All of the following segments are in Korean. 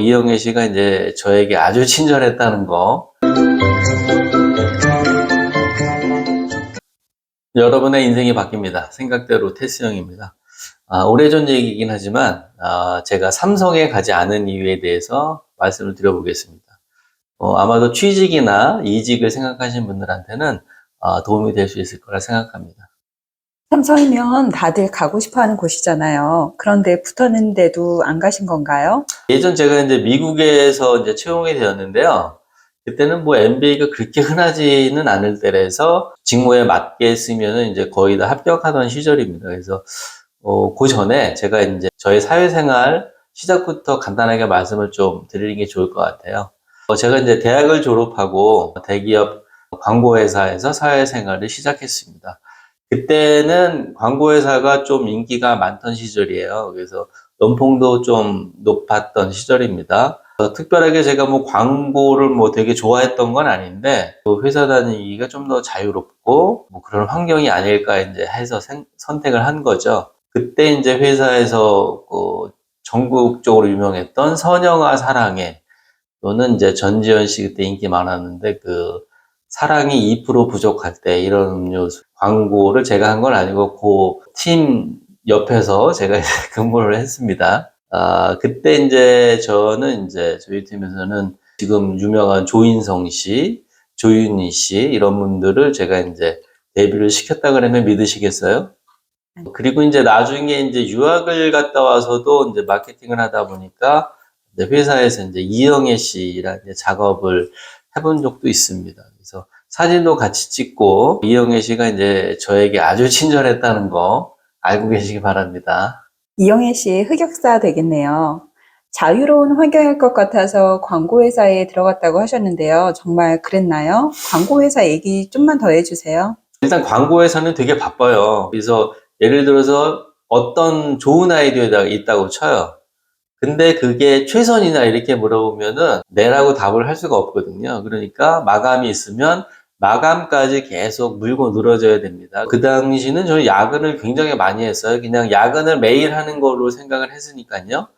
이영애 씨가 이제 저에게 아주 친절했다는 거. 여러분의 인생이 바뀝니다. 생각대로 테스 형입니다. 아, 오래전 얘기이긴 하지만 아, 제가 삼성에 가지 않은 이유에 대해서 말씀을 드려보겠습니다. 어, 아마도 취직이나 이직을 생각하시는 분들한테는 아, 도움이 될 수 있을 거라 생각합니다. 삼성이면 다들 가고 싶어 하는 곳이잖아요. 그런데 붙었는데도 안 가신 건가요? 예전 제가 이제 미국에서 이제 채용이 되었는데요. 그때는 뭐 MBA가 그렇게 흔하지는 않을 때라서 직무에 맞게 쓰면은 이제 거의 다 합격하던 시절입니다. 그래서 어, 그 전에 제가 이제 저의 사회생활 시작부터 간단하게 말씀을 좀 드리는 게 좋을 것 같아요. 어, 제가 이제 대학을 졸업하고 대기업 광고회사에서 사회생활을 시작했습니다. 그때는 광고회사가 좀 인기가 많던 시절이에요. 그래서 연봉도 좀 높았던 시절입니다. 어, 특별하게 제가 뭐 광고를 뭐 되게 좋아했던 건 아닌데 그 회사 다니기가 좀 더 자유롭고 뭐 그런 환경이 아닐까 이제 해서 생- 선택을 한 거죠. 그때 이제 회사에서 그 전국적으로 유명했던 선영아 사랑해 또는 이제 전지현 씨 그때 인기 많았는데 그 사랑이 2% 부족할 때 이런 음료 광고를 제가 한 건 아니고 그 팀 옆에서 제가 근무를 했습니다. 아, 그때 이제 저는 이제 저희 팀에서는 지금 유명한 조인성 씨, 조윤희 씨 이런 분들을 제가 이제 데뷔를 시켰다 그러면 믿으시겠어요? 그리고 이제 나중에 이제 유학을 갔다 와서도 이제 마케팅을 하다 보니까 이제 회사에서 이제 이영애 씨랑 이제 작업을 해본 적도 있습니다. 그래서 사진도 같이 찍고 이영애 씨가 이제 저에게 아주 친절했다는 거 알고 계시기 바랍니다. 이영애 씨 흑역사 되겠네요. 자유로운 환경일 것 같아서 광고회사에 들어갔다고 하셨는데요. 정말 그랬나요? 광고회사 얘기 좀만 더 해주세요. 일단 광고회사는 되게 바빠요. 그래서 예를 들어서 어떤 좋은 아이디어가 있다고 쳐요. 근데 그게 최선이나 이렇게 물어보면은 네라고 답을 할 수가 없거든요. 그러니까 마감이 있으면 마감까지 계속 물고 늘어져야 됩니다. 그 당시는 저는 야근을 굉장히 많이 했어요. 그냥 야근을 매일 하는 걸로 생각을 했으니까요.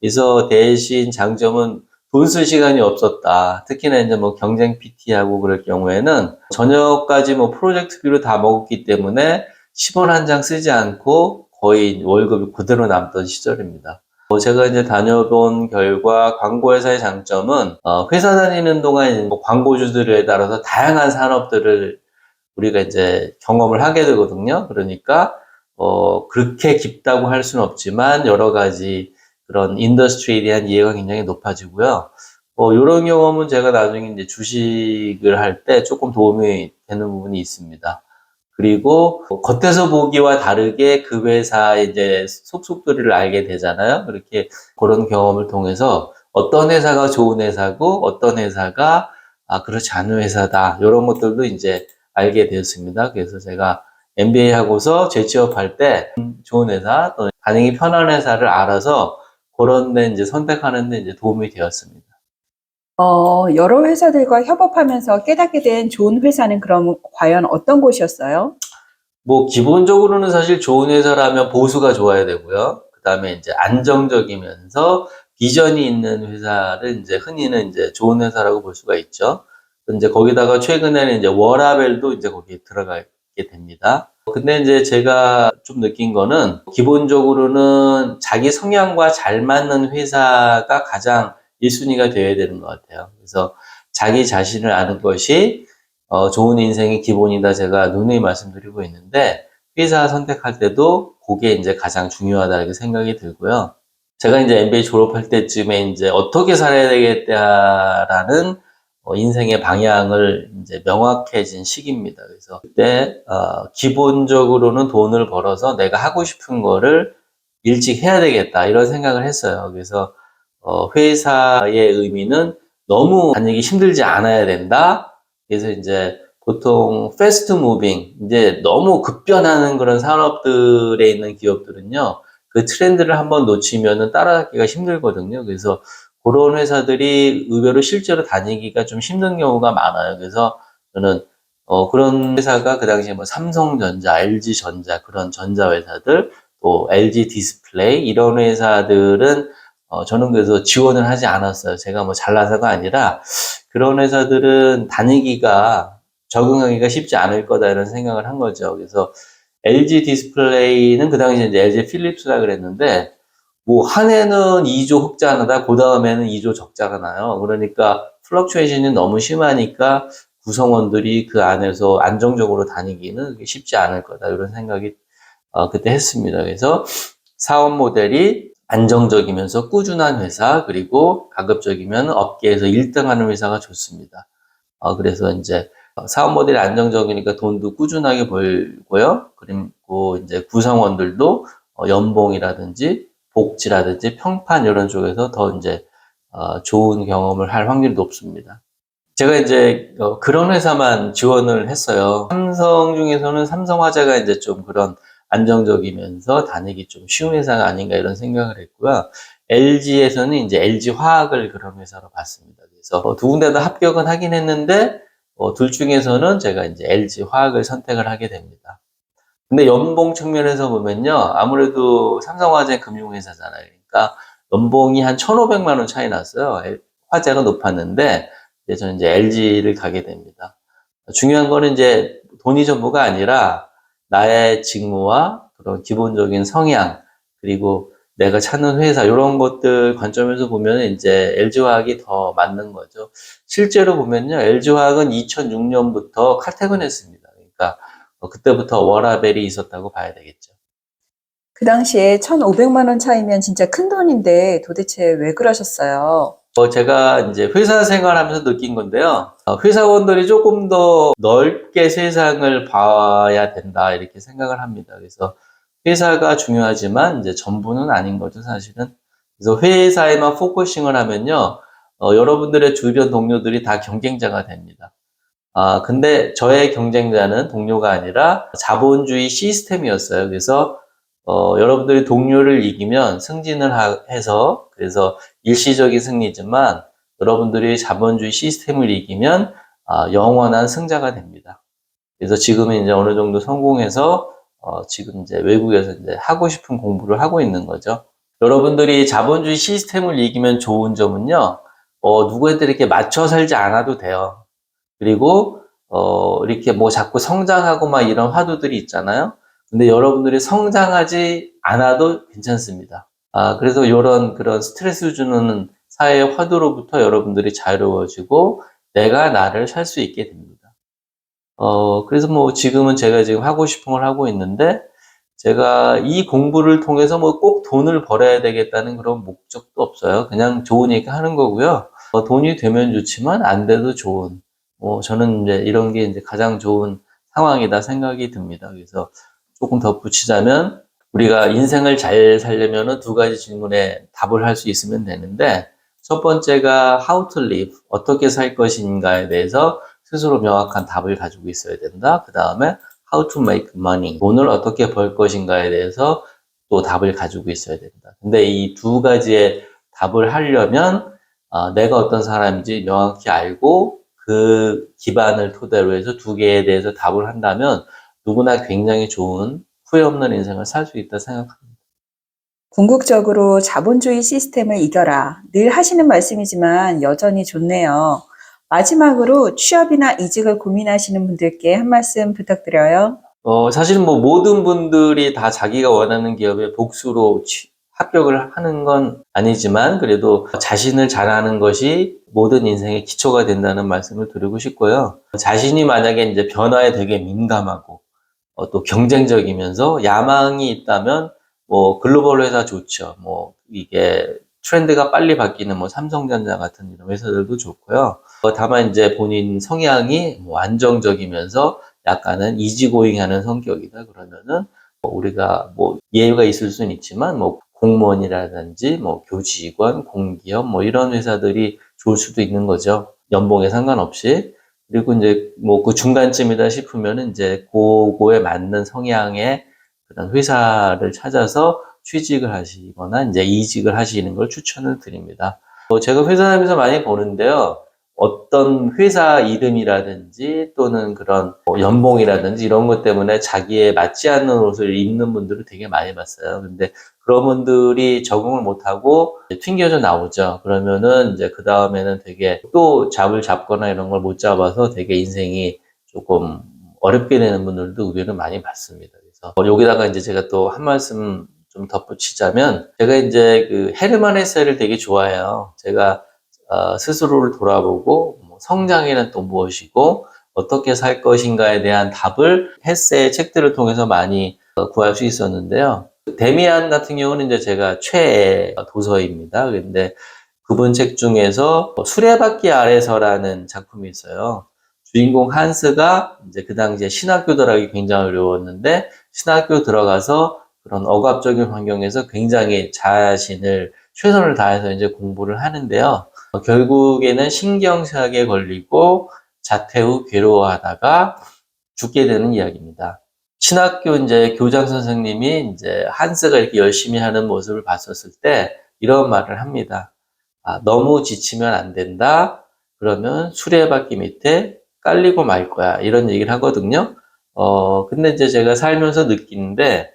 그래서 대신 장점은 돈 쓸 시간이 없었다. 특히나 이제 뭐 경쟁 PT하고 그럴 경우에는 저녁까지 뭐 프로젝트비로 다 먹었기 때문에 10원 한 장 쓰지 않고 거의 월급이 그대로 남던 시절입니다. 어, 제가 이제 다녀본 결과 광고회사의 장점은 어, 회사 다니는 동안 뭐 광고주들에 따라서 다양한 산업들을 우리가 이제 경험을 하게 되거든요. 그러니까 어, 그렇게 깊다고 할 수는 없지만 여러 가지 그런 인더스트리에 대한 이해가 굉장히 높아지고요. 어, 이런 경험은 제가 나중에 이제 주식을 할 때 조금 도움이 되는 부분이 있습니다. 그리고 뭐 겉에서 보기와 다르게 그 회사의 이제 속속들이를 알게 되잖아요. 그렇게 그런 경험을 통해서 어떤 회사가 좋은 회사고 어떤 회사가 아 그렇지 않은 회사다 이런 것들도 이제 알게 되었습니다. 그래서 제가 MBA 하고서 재취업할 때 좋은 회사 또는 반응이 편한 회사를 알아서 그런 데 이제 선택하는 데 이제 도움이 되었습니다. 어, 여러 회사들과 협업하면서 깨닫게 된 좋은 회사는 그럼 과연 어떤 곳이었어요? 뭐 기본적으로는 사실 좋은 회사라면 보수가 좋아야 되고요. 그다음에 이제 안정적이면서 비전이 있는 회사를 이제 흔히는 이제 좋은 회사라고 볼 수가 있죠. 이제 거기다가 최근에는 이제 워라벨도 이제 거기에 들어가게 됩니다. 근데 이제 제가 좀 느낀 거는 기본적으로는 자기 성향과 잘 맞는 회사가 가장 1순위가 되어야 되는 것 같아요. 그래서 자기 자신을 아는 것이 어, 좋은 인생의 기본이다 제가 누누이 말씀드리고 있는데 회사 선택할 때도 그게 이제 가장 중요하다 이렇게 생각이 들고요. 제가 이제 MBA 졸업할 때쯤에 이제 어떻게 살아야 되겠다라는 어, 인생의 방향을 이제 명확해진 시기입니다. 그래서 그때 어, 기본적으로는 돈을 벌어서 내가 하고 싶은 거를 일찍 해야 되겠다 이런 생각을 했어요. 그래서 어, 회사의 의미는 너무 다니기 힘들지 않아야 된다. 그래서 이제 보통 패스트 무빙, 이제 너무 급변하는 그런 산업들에 있는 기업들은요, 그 트렌드를 한번 놓치면은 따라가기가 힘들거든요. 그래서 그런 회사들이 의외로 실제로 다니기가 좀 힘든 경우가 많아요. 그래서 저는 어, 그런 회사가 그 당시에 뭐 삼성전자, LG전자 그런 전자 회사들, 또 LG 디스플레이 이런 회사들은 어, 저는 그래서 지원을 하지 않았어요. 제가 뭐 잘나서가 아니라 그런 회사들은 다니기가 적응하기가 쉽지 않을 거다 이런 생각을 한 거죠. 그래서 LG 디스플레이는 그 당시에 이제 LG 필립스라 그랬는데 뭐 한 해는 2조 흑자가 나다 그 다음에는 2조 적자가 나요. 그러니까 플럭추에이션이 너무 심하니까 구성원들이 그 안에서 안정적으로 다니기는 쉽지 않을 거다 이런 생각이 어, 그때 했습니다. 그래서 사업 모델이 안정적이면서 꾸준한 회사 그리고 가급적이면 업계에서 1등하는 회사가 좋습니다. 어, 그래서 이제 사업 모델이 안정적이니까 돈도 꾸준하게 벌고요. 그리고 이제 구성원들도 어, 연봉이라든지 복지라든지 평판 이런 쪽에서 더 이제 어, 좋은 경험을 할 확률이 높습니다. 제가 이제 어, 그런 회사만 지원을 했어요. 삼성 중에서는 삼성화재가 이제 좀 그런 안정적이면서 다니기 좀 쉬운 회사가 아닌가 이런 생각을 했고요. LG에서는 이제 LG 화학을 그런 회사로 봤습니다. 그래서 어, 두 군데 다 합격은 하긴 했는데 어, 둘 중에서는 제가 이제 LG 화학을 선택을 하게 됩니다. 근데 연봉 측면에서 보면요. 아무래도 삼성화재 금융회사잖아요. 그러니까 연봉이 한 1,500만 원 차이 났어요. 엘- 화재가 높았는데 이제 저는 이제 LG를 가게 됩니다. 중요한 거는 이제 돈이 전부가 아니라 나의 직무와 그런 기본적인 성향 그리고 내가 찾는 회사 이런 것들 관점에서 보면 이제 LG화학이 더 맞는 거죠. 실제로 보면요, LG화학은 2006년부터 칼퇴근했습니다. 그러니까 어, 그때부터 워라벨이 있었다고 봐야 되겠죠. 그 당시에 1,500만 원 차이면 진짜 큰 돈인데 도대체 왜 그러셨어요? 어, 제가 이제 회사 생활하면서 느낀 건데요. 어, 회사원들이 조금 더 넓게 세상을 봐야 된다 이렇게 생각을 합니다. 그래서 회사가 중요하지만 이제 전부는 아닌 거죠, 사실은. 그래서 회사에만 포커싱을 하면요, 어, 여러분들의 주변 동료들이 다 경쟁자가 됩니다. 아, 근데 저의 경쟁자는 동료가 아니라 자본주의 시스템이었어요. 그래서 어, 여러분들이 동료를 이기면 승진을 하- 해서 그래서 일시적인 승리지만 여러분들이 자본주의 시스템을 이기면 아, 영원한 승자가 됩니다. 그래서 지금은 이제 어느 정도 성공해서 어, 지금 이제 외국에서 이제 하고 싶은 공부를 하고 있는 거죠. 여러분들이 자본주의 시스템을 이기면 좋은 점은요, 어, 누구한테 이렇게 맞춰 살지 않아도 돼요. 그리고 어, 이렇게 뭐 자꾸 성장하고 막 이런 화두들이 있잖아요. 근데 여러분들이 성장하지 않아도 괜찮습니다. 아, 그래서 이런 그런 스트레스 주는 사회의 화두로부터 여러분들이 자유로워지고 내가 나를 살 수 있게 됩니다. 어, 그래서 뭐 지금은 제가 지금 하고 싶은 걸 하고 있는데 제가 이 공부를 통해서 뭐 꼭 돈을 벌어야 되겠다는 그런 목적도 없어요. 그냥 좋으니까 하는 거고요. 어, 돈이 되면 좋지만 안 돼도 좋은. 뭐 저는 이제 이런 게 이제 가장 좋은 상황이다 생각이 듭니다. 그래서 조금 덧붙이자면 우리가 인생을 잘 살려면은 두 가지 질문에 답을 할 수 있으면 되는데 첫 번째가 how to live 어떻게 살 것인가에 대해서 스스로 명확한 답을 가지고 있어야 된다. 그 다음에 how to make money 돈을 어떻게 벌 것인가에 대해서 또 답을 가지고 있어야 된다. 근데 이 두 가지의 답을 하려면 아, 내가 어떤 사람인지 명확히 알고 그 기반을 토대로 해서 두 개에 대해서 답을 한다면 누구나 굉장히 좋은 후회 없는 인생을 살 수 있다 생각합니다. 궁극적으로 자본주의 시스템을 이겨라. 늘 하시는 말씀이지만 여전히 좋네요. 마지막으로 취업이나 이직을 고민하시는 분들께 한 말씀 부탁드려요. 어, 사실 뭐 모든 분들이 다 자기가 원하는 기업에 복수로 취- 합격을 하는 건 아니지만 그래도 자신을 잘하는 것이 모든 인생의 기초가 된다는 말씀을 드리고 싶고요. 자신이 만약에 이제 변화에 되게 민감하고 어, 또 경쟁적이면서 야망이 있다면 뭐 글로벌 회사 좋죠. 뭐 이게 트렌드가 빨리 바뀌는 뭐 삼성전자 같은 이런 회사들도 좋고요. 어, 다만 이제 본인 성향이 뭐 안정적이면서 약간은 이지고잉하는 성격이다 그러면은 뭐 우리가 뭐 예외가 있을 수는 있지만 뭐 공무원이라든지 뭐 교직원, 공기업 뭐 이런 회사들이 좋을 수도 있는 거죠. 연봉에 상관없이. 그리고 이제 뭐 그 중간쯤이다 싶으면은 이제 그거에 맞는 성향의 그런 회사를 찾아서 취직을 하시거나 이제 이직을 하시는 걸 추천을 드립니다. 어, 제가 회사 다니면서 많이 보는데요. 어떤 회사 이름이라든지 또는 그런 뭐 연봉이라든지 이런 것 때문에 자기에 맞지 않는 옷을 입는 분들을 되게 많이 봤어요. 근데 그런 분들이 적응을 못하고 튕겨져 나오죠. 그러면은 이제 그 다음에는 되게 또 잡을 잡거나 이런 걸 못 잡아서 되게 인생이 조금 어렵게 되는 분들도 의외로 많이 봤습니다. 그래서 여기다가 이제 제가 또 한 말씀 좀 덧붙이자면 제가 이제 그 헤르만 헤세를 되게 좋아해요. 제가 어, 스스로를 돌아보고 뭐 성장이란 또 무엇이고 어떻게 살 것인가에 대한 답을 헤세의 책들을 통해서 많이 어, 구할 수 있었는데요. 데미안 같은 경우는 이제 제가 최애 도서입니다. 근데 그분 책 중에서 수레바퀴 아래서라는 작품이 있어요. 주인공 한스가 이제 그 당시에 신학교 들어가기 굉장히 어려웠는데 신학교 들어가서 그런 억압적인 환경에서 굉장히 자신을 최선을 다해서 이제 공부를 하는데요. 어, 결국에는 신경쇠약에 걸리고 자퇴 후 괴로워하다가 죽게 되는 이야기입니다. 신학교 이제 교장 선생님이 이제 한스가 이렇게 열심히 하는 모습을 봤었을 때 이런 말을 합니다. 아, 너무 지치면 안 된다. 그러면 수레바퀴 밑에 깔리고 말 거야. 이런 얘기를 하거든요. 어, 근데 이제 제가 살면서 느끼는데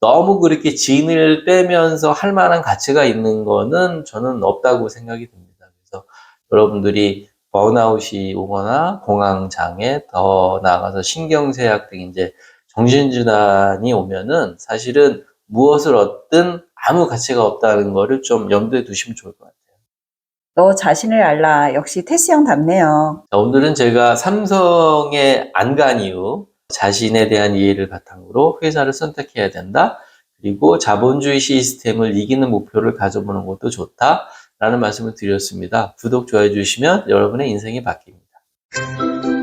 너무 그렇게 진을 빼면서 할 만한 가치가 있는 거는 저는 없다고 생각이 듭니다. 여러분들이 번아웃이 오거나 공황장애, 더 나아가서 신경쇠약 등 이제 정신질환이 오면은 사실은 무엇을 얻든 아무 가치가 없다는 거를 좀 염두에 두시면 좋을 것 같아요. 너 자신을 알라. 역시 테스 형답네요. 자, 오늘은 제가 삼성에 안간 이유, 자신에 대한 이해를 바탕으로 회사를 선택해야 된다. 그리고 자본주의 시스템을 이기는 목표를 가져보는 것도 좋다. 라는 말씀을 드렸습니다. 구독, 좋아해 주시면 여러분의 인생이 바뀝니다.